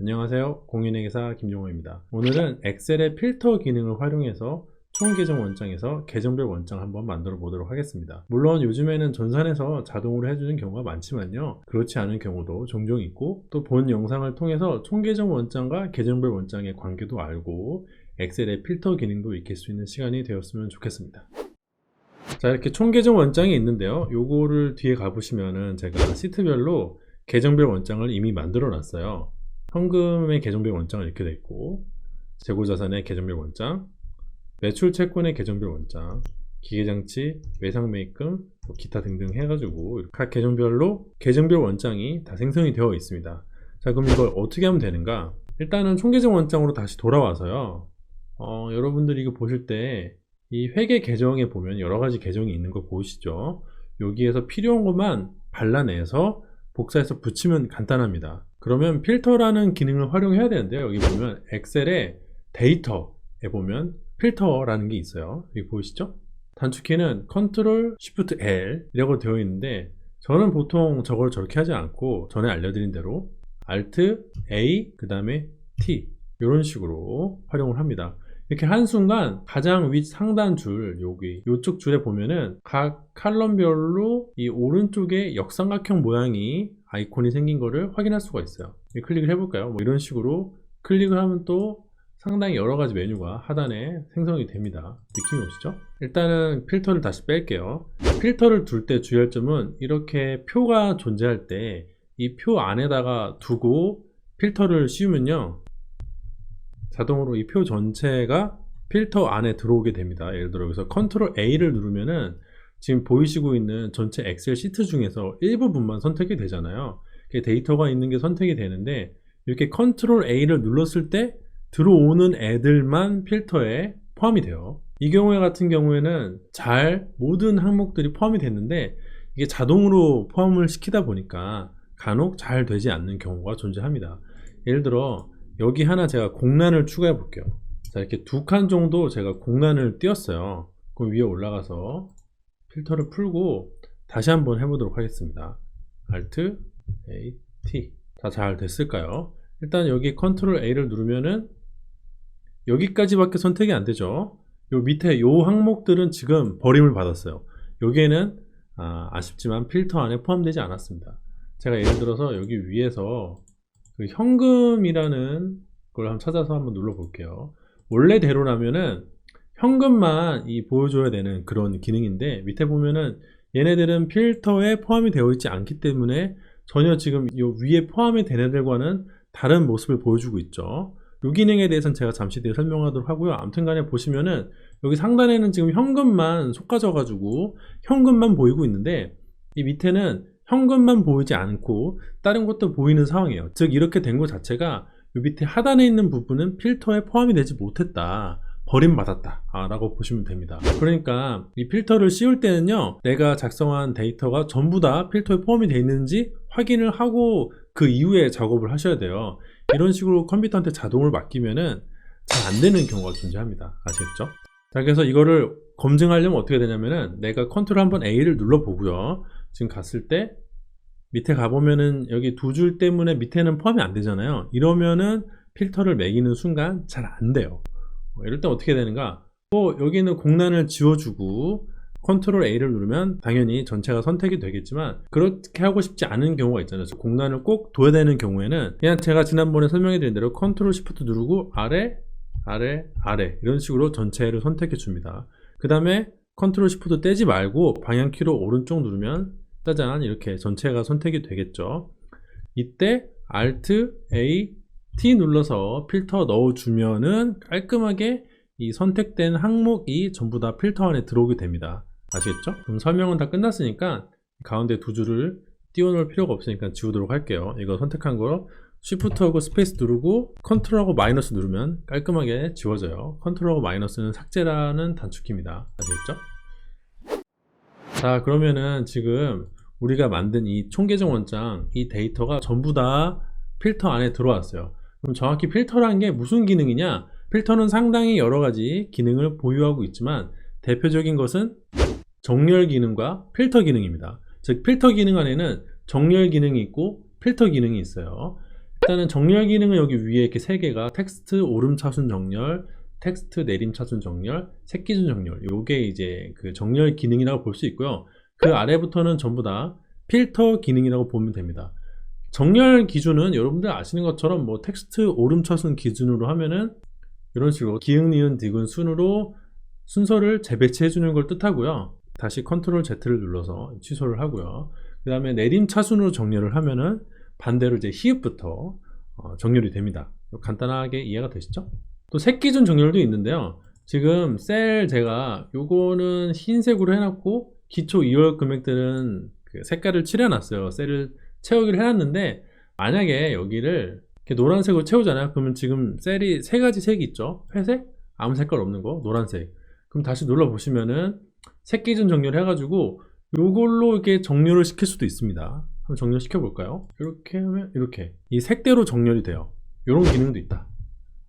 안녕하세요. 공인회계사 김용호입니다. 오늘은 엑셀의 필터 기능을 활용해서 총 계정 원장에서 계정별 원장 한번 만들어 보도록 하겠습니다. 물론 요즘에는 전산에서 자동으로 해주는 경우가 많지만요. 그렇지 않은 경우도 종종 있고 또 본 영상을 통해서 총 계정 원장과 계정별 원장의 관계도 알고 엑셀의 필터 기능도 익힐 수 있는 시간이 되었으면 좋겠습니다. 자 이렇게 총 계정 원장이 있는데요. 요거를 뒤에 가보시면은 제가 시트별로 계정별 원장을 이미 만들어 놨어요. 현금의 계정별 원장은 이렇게 돼 있고 재고자산의 계정별 원장 매출 채권의 계정별 원장 기계장치, 외상매입금, 뭐 기타 등등 해가지고 각 계정별로 계정별 원장이 다 생성이 되어 있습니다. 자 그럼 이걸 어떻게 하면 되는가? 일단은 총계정 원장으로 다시 돌아와서요. 어, 여러분들이 이거 보실 때 이 회계 계정에 보면 여러 가지 계정이 있는 거 보이시죠? 여기에서 필요한 것만 발라내서 복사해서 붙이면 간단합니다. 그러면 필터라는 기능을 활용해야 되는데요. 여기 보면 엑셀의 데이터에 보면 필터라는 게 있어요. 여기 보이시죠? 단축키는 Ctrl Shift L 이라고 되어 있는데 저는 보통 저걸 저렇게 하지 않고 전에 알려드린 대로 Alt A 그 다음에 T 이런 식으로 활용을 합니다. 이렇게 한순간 가장 윗 상단 줄 여기 이쪽 줄에 보면은 각 칼럼별로 이 오른쪽에 역삼각형 모양이 아이콘이 생긴 거를 확인할 수가 있어요. 클릭을 해볼까요? 뭐 이런 식으로 클릭을 하면 또 상당히 여러 가지 메뉴가 하단에 생성이 됩니다. 느낌이 오시죠? 일단은 필터를 다시 뺄게요. 필터를 둘 때 주의할 점은 이렇게 표가 존재할 때 이 표 안에다가 두고 필터를 씌우면요. 자동으로 이 표 전체가 필터 안에 들어오게 됩니다. 예를 들어 여기서 컨트롤 A를 누르면은 지금 보이시고 있는 전체 엑셀 시트 중에서 일부분만 선택이 되잖아요. 데이터가 있는 게 선택이 되는데 이렇게 컨트롤 A를 눌렀을 때 들어오는 애들만 필터에 포함이 돼요. 이 경우에 같은 경우에는 잘 모든 항목들이 포함이 됐는데 이게 자동으로 포함을 시키다 보니까 간혹 잘 되지 않는 경우가 존재합니다. 예를 들어 여기 하나 제가 공란을 추가해 볼게요 자 이렇게 두 칸 정도 제가 공란을 띄었어요 그럼 위에 올라가서 필터를 풀고 다시 한번 해보도록 하겠습니다. Alt A T. 다 잘 됐을까요? 일단 여기 Ctrl A를 누르면은 여기까지밖에 선택이 안 되죠? 요 밑에 요 항목들은 지금 버림을 받았어요. 여기에는 아, 쉽지만 필터 안에 포함되지 않았습니다. 제가 예를 들어서 여기 위에서 그 현금이라는 걸 한번 찾아서 한번 눌러 볼게요. 원래대로라면은 현금만 이 보여줘야 되는 그런 기능인데 밑에 보면은 얘네들은 필터에 포함이 되어 있지 않기 때문에 전혀 지금 이 위에 포함이 된 애들과는 다른 모습을 보여주고 있죠. 이 기능에 대해서는 제가 잠시 뒤에 설명하도록 하고요. 아무튼 간에 보시면은 여기 상단에는 지금 현금만 솎아져 가지고 현금만 보이고 있는데 이 밑에는 현금만 보이지 않고 다른 것도 보이는 상황이에요. 즉 이렇게 된 것 자체가 이 밑에 하단에 있는 부분은 필터에 포함이 되지 못했다 버림받았다. 아, 라고 보시면 됩니다. 그러니까 이 필터를 씌울 때는요 내가 작성한 데이터가 전부 다 필터에 포함이 되어 있는지 확인을 하고 그 이후에 작업을 하셔야 돼요. 이런 식으로 컴퓨터한테 자동을 맡기면은 잘 안 되는 경우가 존재합니다. 아시겠죠? 자 그래서 이거를 검증하려면 어떻게 되냐면은 내가 컨트롤 한번 A를 눌러 보고요. 지금 갔을 때 밑에 가보면은 여기 두 줄 때문에 밑에는 포함이 안 되잖아요. 이러면은 필터를 매기는 순간 잘 안 돼요. 어, 이럴 때 어떻게 되는가? 뭐 여기는 공란을 지워주고 컨트롤 A를 누르면 당연히 전체가 선택이 되겠지만 그렇게 하고 싶지 않은 경우가 있잖아요. 공란을 꼭 둬야 되는 경우에는 그냥 제가 지난번에 설명해 드린 대로 컨트롤 Shift 누르고 아래 아래 아래 이런 식으로 전체를 선택해 줍니다. 그 다음에 컨트롤 Shift 떼지 말고 방향키로 오른쪽 누르면 짜잔 이렇게 전체가 선택이 되겠죠. 이때 Alt A T 눌러서 필터 넣어주면은 깔끔하게 이 선택된 항목이 전부 다 필터 안에 들어오게 됩니다. 아시겠죠? 그럼 설명은 다 끝났으니까 가운데 두 줄을 띄워놓을 필요가 없으니까 지우도록 할게요. 이거 선택한 거 Shift하고 스페이스 누르고 컨트롤하고 마이너스 누르면 깔끔하게 지워져요. 컨트롤하고 마이너스는 삭제라는 단축키입니다. 아시겠죠? 자 그러면은 지금 우리가 만든 이 총계정 원장 이 데이터가 전부 다 필터 안에 들어왔어요 그럼 정확히 필터라는 게 무슨 기능이냐 필터는 상당히 여러 가지 기능을 보유하고 있지만 대표적인 것은 정렬 기능과 필터 기능입니다 즉 필터 기능 안에는 정렬 기능이 있고 필터 기능이 있어요 일단은 정렬 기능은 여기 위에 이렇게 세 개가 텍스트 오름 차순 정렬, 텍스트 내림 차순 정렬, 색기준 정렬. 요게 이제 그 정렬 기능이라고 볼 수 있고요. 그 아래부터는 전부 다 필터 기능이라고 보면 됩니다. 정렬 기준은 여러분들 아시는 것처럼 뭐 텍스트 오름 차순 기준으로 하면은 이런 식으로 기흥, 니은, 디귿 순으로 순서를 재배치해 주는 걸 뜻하고요. 다시 컨트롤 Z를 눌러서 취소를 하고요. 그 다음에 내림 차순으로 정렬을 하면은 반대로 이제 히읗부터 어, 정렬이 됩니다. 간단하게 이해가 되시죠? 또 색 기준 정렬도 있는데요. 지금 셀 제가 요거는 흰색으로 해놨고 기초 2월 금액들은 그 색깔을 칠해놨어요. 셀을 채우기를 해놨는데 만약에 여기를 노란색으로 채우잖아요. 그러면 지금 셀이 세 가지 색이 있죠. 회색, 아무 색깔 없는 거, 노란색. 그럼 다시 눌러 보시면은 색 기준 정렬 해 가지고 요걸로 이렇게 정렬을 시킬 수도 있습니다. 한번 정렬시켜 볼까요? 이렇게 하면 이렇게 이 색대로 정렬이 돼요. 이런 기능도 있다.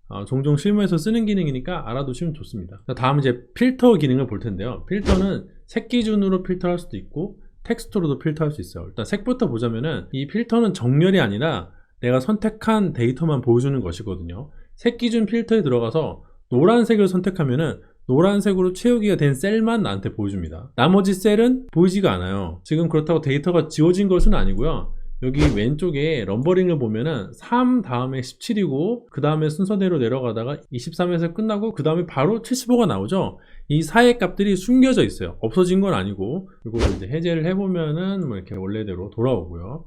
아, 종종 실무에서 쓰는 기능이니까 알아두시면 좋습니다. 자, 다음 이제 필터 기능을 볼 텐데요. 필터는 색 기준으로 필터할 수도 있고 텍스트로도 필터할 수 있어요. 일단 색부터 보자면은 이 필터는 정렬이 아니라 내가 선택한 데이터만 보여주는 것이거든요. 색 기준 필터에 들어가서 노란색을 선택하면은 노란색으로 채우기가 된 셀만 나한테 보여줍니다. 나머지 셀은 보이지가 않아요. 지금 그렇다고 데이터가 지워진 것은 아니고요. 여기 왼쪽에 럼버링을 보면은 3 다음에 17이고 그 다음에 순서대로 내려가다가 23에서 끝나고 그 다음에 바로 75가 나오죠. 이 사이의 값들이 숨겨져 있어요. 없어진 건 아니고 이거를 이제 해제를 해보면은 뭐 이렇게 원래대로 돌아오고요.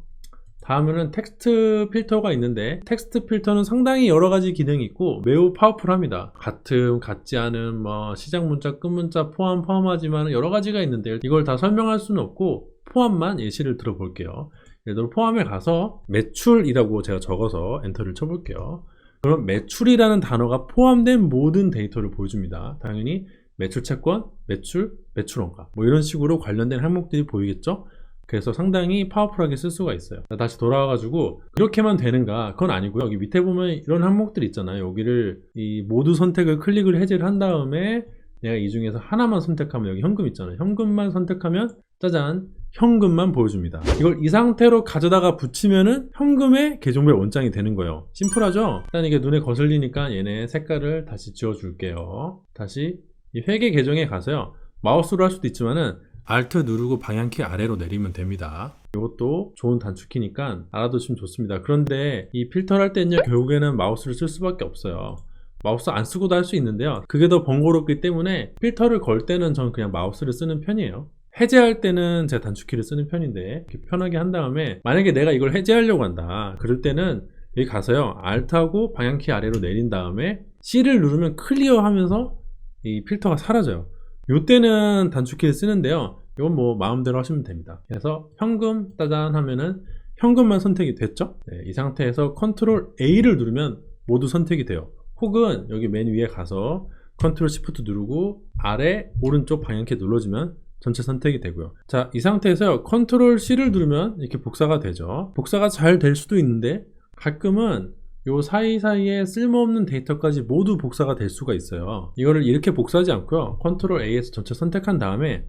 다음에는 텍스트 필터가 있는데 텍스트 필터는 상당히 여러 가지 기능이 있고 매우 파워풀합니다. 같은 같지 않은 뭐 시작 문자 끝 문자 포함 포함하지만 여러 가지가 있는데 이걸 다 설명할 수는 없고 포함만 예시를 들어볼게요. 예를 포함에 가서 매출이라고 제가 적어서 엔터를 쳐볼게요. 그럼 매출이라는 단어가 포함된 모든 데이터를 보여줍니다. 당연히 매출 채권, 매출, 매출원가 뭐 이런 식으로 관련된 항목들이 보이겠죠? 그래서 상당히 파워풀하게 쓸 수가 있어요. 자, 다시 돌아와가지고 이렇게만 되는가? 그건 아니고요. 여기 밑에 보면 이런 항목들이 있잖아요. 여기를 이 모두 선택을 클릭을 해제를 한 다음에 내가 이 중에서 하나만 선택하면 여기 현금 있잖아요. 현금만 선택하면 짜잔 현금만 보여줍니다. 이걸 이 상태로 가져다가 붙이면은 현금의 계정별 원장이 되는 거예요. 심플하죠? 일단 이게 눈에 거슬리니까 얘네 색깔을 다시 지워줄게요. 다시 이 회계 계정에 가서요. 마우스로 할 수도 있지만은 Alt 누르고 방향키 아래로 내리면 됩니다. 이것도 좋은 단축키니까 알아두시면 좋습니다. 그런데 이 필터를 할 때는요, 결국에는 마우스를 쓸 수밖에 없어요. 마우스 안 쓰고도 할 수 있는데요. 그게 더 번거롭기 때문에 필터를 걸 때는 저는 그냥 마우스를 쓰는 편이에요. 해제할 때는 제가 단축키를 쓰는 편인데 편하게 한 다음에 만약에 내가 이걸 해제하려고 한다. 그럴 때는 여기 가서요. Alt하고 방향키 아래로 내린 다음에 C를 누르면 클리어 하면서 이 필터가 사라져요. 요때는 단축키를 쓰는데요. 이건 뭐 마음대로 하시면 됩니다. 그래서 현금 따단 하면은 현금만 선택이 됐죠? 네, 이 상태에서 컨트롤 A를 누르면 모두 선택이 돼요. 혹은 여기 맨 위에 가서 컨트롤 시프트 누르고 아래 오른쪽 방향키 눌러주면 전체 선택이 되고요. 자, 이 상태에서 컨트롤 C를 누르면 이렇게 복사가 되죠. 복사가 잘 될 수도 있는데 가끔은 요 사이사이에 쓸모없는 데이터까지 모두 복사가 될 수가 있어요. 이거를 이렇게 복사하지 않고요. 컨트롤 A에서 전체 선택한 다음에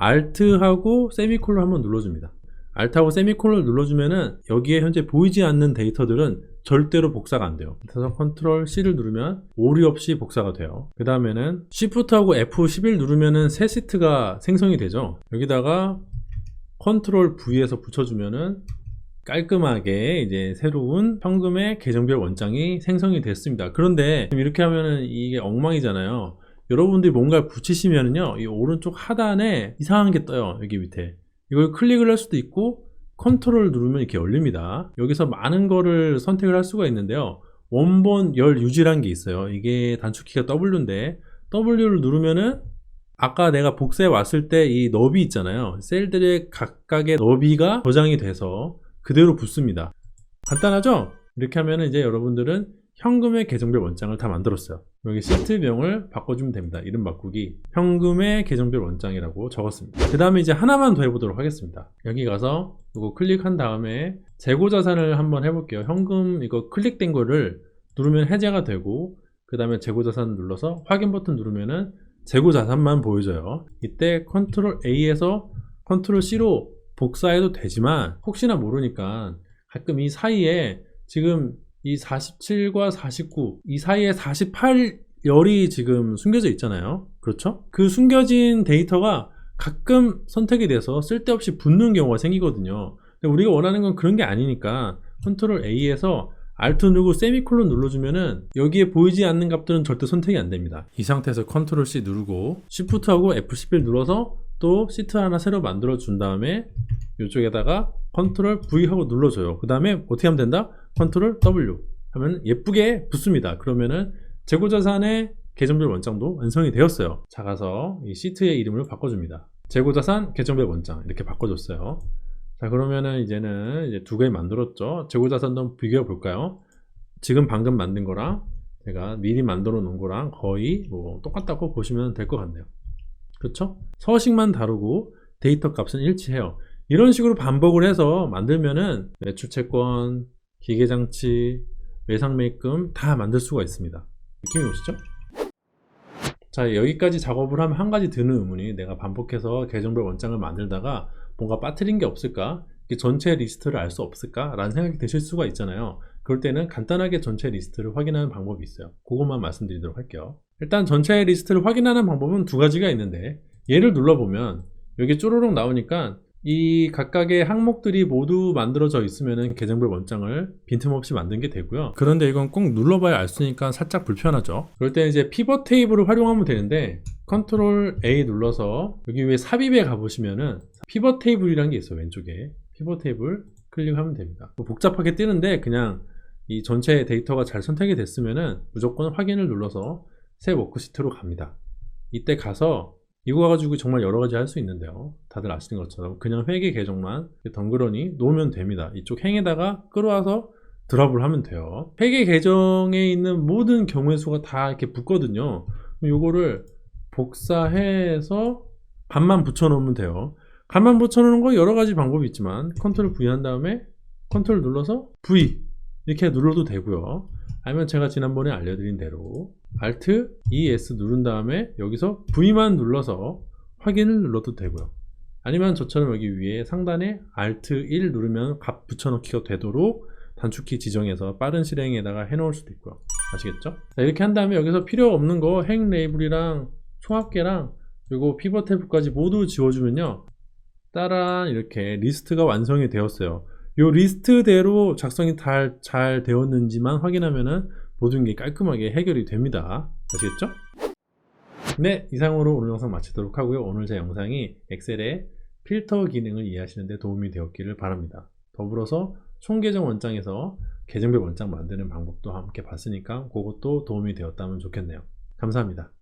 Alt하고 세미콜론 한번 눌러줍니다. Alt하고 세미콜론 눌러주면은 여기에 현재 보이지 않는 데이터들은 절대로 복사가 안 돼요. 그래서 컨트롤 C를 누르면 오류 없이 복사가 돼요. 그 다음에는 Shift하고 F11 누르면은 새 시트가 생성이 되죠. 여기다가 컨트롤 V에서 붙여주면은 깔끔하게 이제 새로운 현금의 계정별 원장이 생성이 됐습니다. 그런데 이렇게 하면은 이게 엉망이잖아요. 여러분들이 뭔가를 붙이시면은요, 이 오른쪽 하단에 이상한 게 떠요. 여기 밑에. 이걸 클릭을 할 수도 있고, 컨트롤 누르면 이렇게 열립니다. 여기서 많은 거를 선택을 할 수가 있는데요. 원본 열 유지란 게 있어요. 이게 단축키가 W인데, W를 누르면은 아까 내가 복사해 왔을 때 이 너비 있잖아요. 셀들의 각각의 너비가 저장이 돼서 그대로 붙습니다. 간단하죠? 이렇게 하면 이제 여러분들은 현금의 계정별 원장을 다 만들었어요. 여기 시트명을 바꿔주면 됩니다. 이름 바꾸기. 현금의 계정별 원장이라고 적었습니다. 그 다음에 이제 하나만 더 해보도록 하겠습니다. 여기 가서 이거 클릭한 다음에 재고 자산을 한번 해볼게요. 현금 이거 클릭된 거를 누르면 해제가 되고 그 다음에 재고 자산 눌러서 확인 버튼 누르면은 재고 자산만 보여져요. 이때 컨트롤 A에서 컨트롤 C로 복사해도 되지만 혹시나 모르니까 가끔 이 사이에 지금 이 47과 49, 이 사이에 48 열이 지금 숨겨져 있잖아요. 그렇죠? 그 숨겨진 데이터가 가끔 선택이 돼서 쓸데없이 붙는 경우가 생기거든요. 근데 우리가 원하는 건 그런 게 아니니까 컨트롤 A에서 Alt 누르고 세미콜론 눌러주면은 여기에 보이지 않는 값들은 절대 선택이 안 됩니다. 이 상태에서 컨트롤 C 누르고 Shift하고 F11 눌러서 또 시트 하나 새로 만들어 준 다음에 이쪽에다가 컨트롤 V 하고 눌러줘요. 그 다음에 어떻게 하면 된다? 컨트롤 W 하면 예쁘게 붙습니다. 그러면은 재고자산의 계정별 원장도 완성이 되었어요. 자 가서 이 시트의 이름을 바꿔줍니다. 재고자산 계정별 원장 이렇게 바꿔줬어요. 자 그러면은 이제는 이제 두 개 만들었죠. 재고자산도 한번 비교해 볼까요? 지금 방금 만든 거랑 제가 미리 만들어 놓은 거랑 거의 뭐 똑같다고 보시면 될 것 같네요. 그렇죠? 서식만 다르고 데이터 값은 일치해요. 이런 식으로 반복을 해서 만들면은 매출 채권, 기계장치, 외상 매입금 다 만들 수가 있습니다. 느낌이 오시죠? 자 여기까지 작업을 하면 한 가지 드는 의문이 내가 반복해서 계정별 원장을 만들다가 뭔가 빠뜨린 게 없을까? 전체 리스트를 알 수 없을까? 라는 생각이 드실 수가 있잖아요. 그럴 때는 간단하게 전체 리스트를 확인하는 방법이 있어요. 그것만 말씀드리도록 할게요. 일단 전체 리스트를 확인하는 방법은 두 가지가 있는데 얘를 눌러보면 여기 쪼로록 나오니까 이 각각의 항목들이 모두 만들어져 있으면 계정별 원장을 빈틈없이 만든 게 되고요. 그런데 이건 꼭 눌러봐야 알 수 있으니까 살짝 불편하죠. 그럴 때 이제 피벗 테이블을 활용하면 되는데 컨트롤 A 눌러서 여기 위에 삽입에 가보시면은 피벗 테이블이라는 게 있어요. 왼쪽에 피벗 테이블 클릭하면 됩니다. 뭐 복잡하게 뜨는데 그냥 이 전체 데이터가 잘 선택이 됐으면은 무조건 확인을 눌러서 새 워크시트로 갑니다. 이때 가서 이거 가지고 정말 여러 가지 할 수 있는데요. 다들 아시는 것처럼 그냥 회계 계정만 덩그러니 놓으면 됩니다. 이쪽 행에다가 끌어와서 드랍을 하면 돼요. 회계 계정에 있는 모든 경우의 수가 다 이렇게 붙거든요. 요거를 복사해서 반만 붙여놓으면 돼요. 간만 붙여놓는 거 여러 가지 방법이 있지만 컨트롤 V 한 다음에 컨트롤 눌러서 V 이렇게 눌러도 되고요. 아니면 제가 지난번에 알려드린 대로 Alt ES 누른 다음에 여기서 V만 눌러서 확인을 눌러도 되고요. 아니면 저처럼 여기 위에 상단에 Alt 1 누르면 값 붙여넣기가 되도록 단축키 지정해서 빠른 실행에다가 해놓을 수도 있고요. 아시겠죠? 자, 이렇게 한 다음에 여기서 필요 없는 거 행 레이블이랑 총합계랑 그리고 피벗 탭까지 모두 지워주면요. 따란 이렇게 리스트가 완성이 되었어요. 이 리스트대로 작성이 잘, 잘 되었는지만 확인하면은 모든 게 깔끔하게 해결이 됩니다. 아시겠죠? 네, 이상으로 오늘 영상 마치도록 하고요. 오늘 제 영상이 엑셀의 필터 기능을 이해하시는 데 도움이 되었기를 바랍니다. 더불어서 총계정 원장에서 계정별 원장 만드는 방법도 함께 봤으니까 그것도 도움이 되었다면 좋겠네요. 감사합니다.